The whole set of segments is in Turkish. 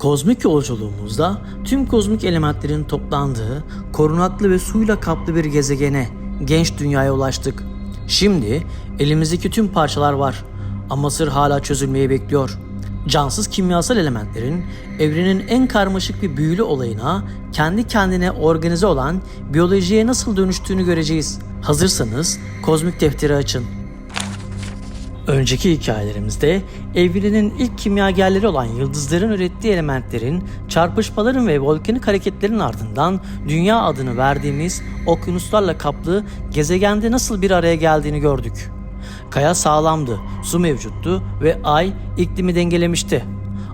Kozmik yolculuğumuzda tüm kozmik elementlerin toplandığı, korunaklı ve suyla kaplı bir gezegene, genç dünyaya ulaştık. Şimdi elimizdeki tüm parçalar var ama sır hala çözülmeyi bekliyor. Cansız kimyasal elementlerin evrenin en karmaşık ve büyülü olayına kendi kendine organize olan biyolojiye nasıl dönüştüğünü göreceğiz. Hazırsanız kozmik defteri açın. Önceki hikayelerimizde evrenin ilk kimyagerleri olan yıldızların ürettiği elementlerin çarpışmaların ve volkanik hareketlerin ardından dünya adını verdiğimiz okyanuslarla kaplı gezegende nasıl bir araya geldiğini gördük. Kaya sağlamdı, su mevcuttu ve ay iklimi dengelemişti.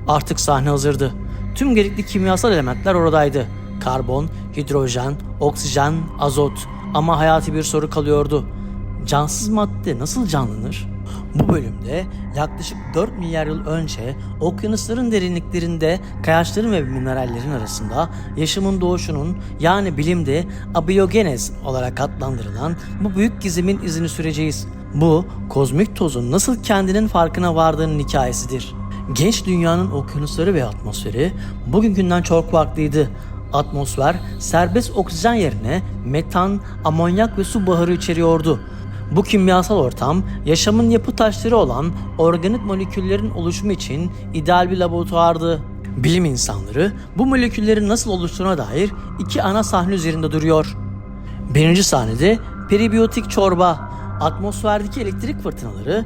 Artık sahne hazırdı. Tüm gerekli kimyasal elementler oradaydı. Karbon, hidrojen, oksijen, azot ama hayati bir soru kalıyordu. Cansız madde nasıl canlanır? Bu bölümde yaklaşık 4 milyar yıl önce okyanusların derinliklerinde kayaçların ve minerallerin arasında yaşamın doğuşunun yani bilimde abiyogenez olarak adlandırılan bu büyük gizemin izini süreceğiz. Bu kozmik tozun nasıl kendinin farkına vardığının hikayesidir. Genç dünyanın okyanusları ve atmosferi bugünkünden çok farklıydı. Atmosfer serbest oksijen yerine metan, amonyak ve su baharı içeriyordu. Bu kimyasal ortam yaşamın yapı taşları olan organik moleküllerin oluşumu için ideal bir laboratuvardı. Bilim insanları bu moleküllerin nasıl oluştuğuna dair iki ana sahne üzerinde duruyor. Birinci sahnede peribiyotik çorba, atmosferdeki elektrik fırtınaları,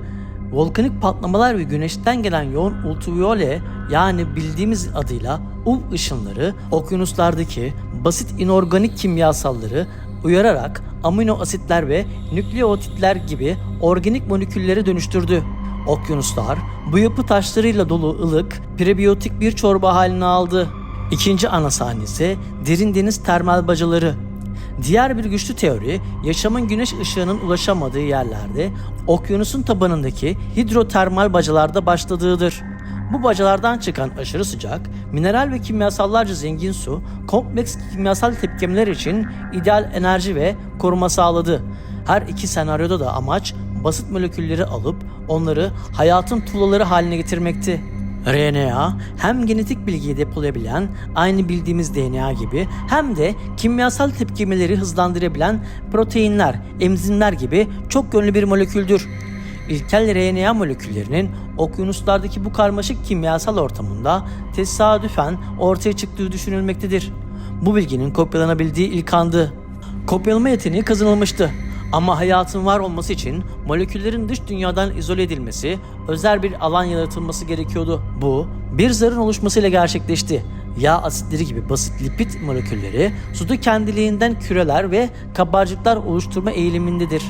volkanik patlamalar ve güneşten gelen yoğun ultraviyole yani bildiğimiz adıyla UV ışınları okyanuslardaki basit inorganik kimyasalları uyararak amino asitler ve nükleotitler gibi organik moleküllere dönüştürdü. Okyanuslar bu yapı taşlarıyla dolu ılık, prebiyotik bir çorba halini aldı. İkinci ana sahnesi derin deniz termal bacaları. Diğer bir güçlü teori, yaşamın güneş ışığının ulaşamadığı yerlerde okyanusun tabanındaki hidrotermal bacalarda başladığıdır. Bu bacalardan çıkan aşırı sıcak, mineral ve kimyasallarca zengin su, kompleks kimyasal tepkimeler için ideal enerji ve koruma sağladı. Her iki senaryoda da amaç basit molekülleri alıp onları hayatın tuğlaları haline getirmekti. RNA hem genetik bilgiyi depolayabilen aynı bildiğimiz DNA gibi hem de kimyasal tepkimeleri hızlandırabilen proteinler, enzimler gibi çok yönlü bir moleküldür. İlkel RNA moleküllerinin okyanuslardaki bu karmaşık kimyasal ortamında tesadüfen ortaya çıktığı düşünülmektedir. Bu bilginin kopyalanabildiği ilk andı. Kopyalama yeteneği kazanılmıştı. Ama hayatın var olması için moleküllerin dış dünyadan izole edilmesi, özel bir alan yaratılması gerekiyordu. Bu, bir zarın oluşmasıyla gerçekleşti. Yağ asitleri gibi basit lipid molekülleri suda kendiliğinden küreler ve kabarcıklar oluşturma eğilimindedir.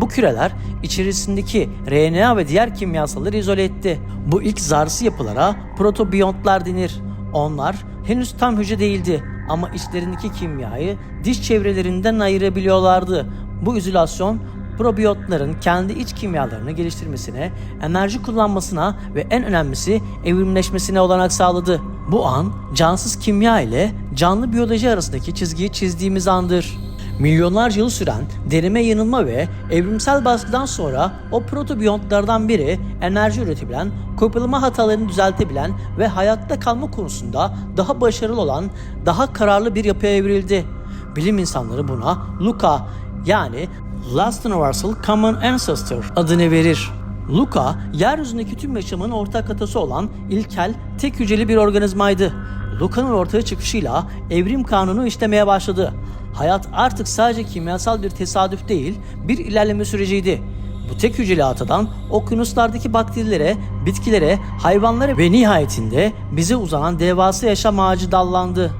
Bu küreler içerisindeki RNA ve diğer kimyasalları izole etti. Bu ilk zarsı yapılara protobiyotlar denir. Onlar henüz tam hücre değildi ama içlerindeki kimyayı diş çevrelerinden ayırabiliyorlardı. Bu izülasyon probiyotların kendi iç kimyalarını geliştirmesine, enerji kullanmasına ve en önemlisi evrimleşmesine olanak sağladı. Bu an cansız kimya ile canlı biyoloji arasındaki çizgiyi çizdiğimiz andır. Milyonlarca yıl süren deneme yanılma ve evrimsel baskıdan sonra o protobiyotlardan biri enerji üretebilen, kopyalama hatalarını düzeltebilen ve hayatta kalma konusunda daha başarılı olan, daha kararlı bir yapıya evrildi. Bilim insanları buna Luca yani Last Universal Common Ancestor adını verir. Luca, yeryüzündeki tüm yaşamın ortak atası olan ilkel, tek hücreli bir organizmaydı. Luca'nın ortaya çıkışıyla evrim kanunu işlemeye başladı. Hayat artık sadece kimyasal bir tesadüf değil, bir ilerleme süreciydi. Bu tek hücreli atadan okyanuslardaki bakterilere, bitkilere, hayvanlara ve nihayetinde bize uzanan devasa yaşam ağacı dallandı.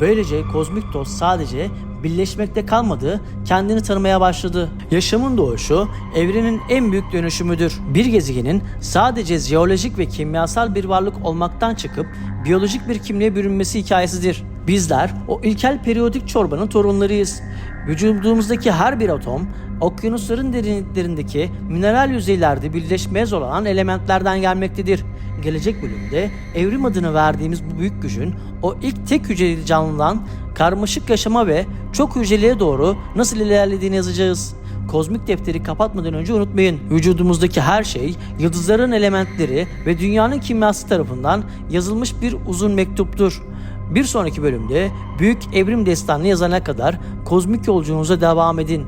Böylece kozmik toz sadece birleşmekte kalmadı, kendini tanımaya başladı. Yaşamın doğuşu evrenin en büyük dönüşümüdür. Bir gezegenin sadece jeolojik ve kimyasal bir varlık olmaktan çıkıp biyolojik bir kimliğe bürünmesi hikayesidir. Bizler o ilkel periyodik çorbanın torunlarıyız. Vücudumuzdaki her bir atom, okyanusların derinliklerindeki mineral yüzeylerde birleşmeye zorlanan elementlerden gelmektedir. Gelecek bölümde evrim adını verdiğimiz bu büyük gücün o ilk tek hücreli canlıdan karmaşık yaşama ve çok hücreliğe doğru nasıl ilerlediğini yazacağız. kozmik defteri kapatmadan önce unutmayın. Vücudumuzdaki her şey yıldızların elementleri ve dünyanın kimyası tarafından yazılmış bir uzun mektuptur. Bir sonraki bölümde büyük evrim destanını yazana kadar kozmik yolculuğunuza devam edin.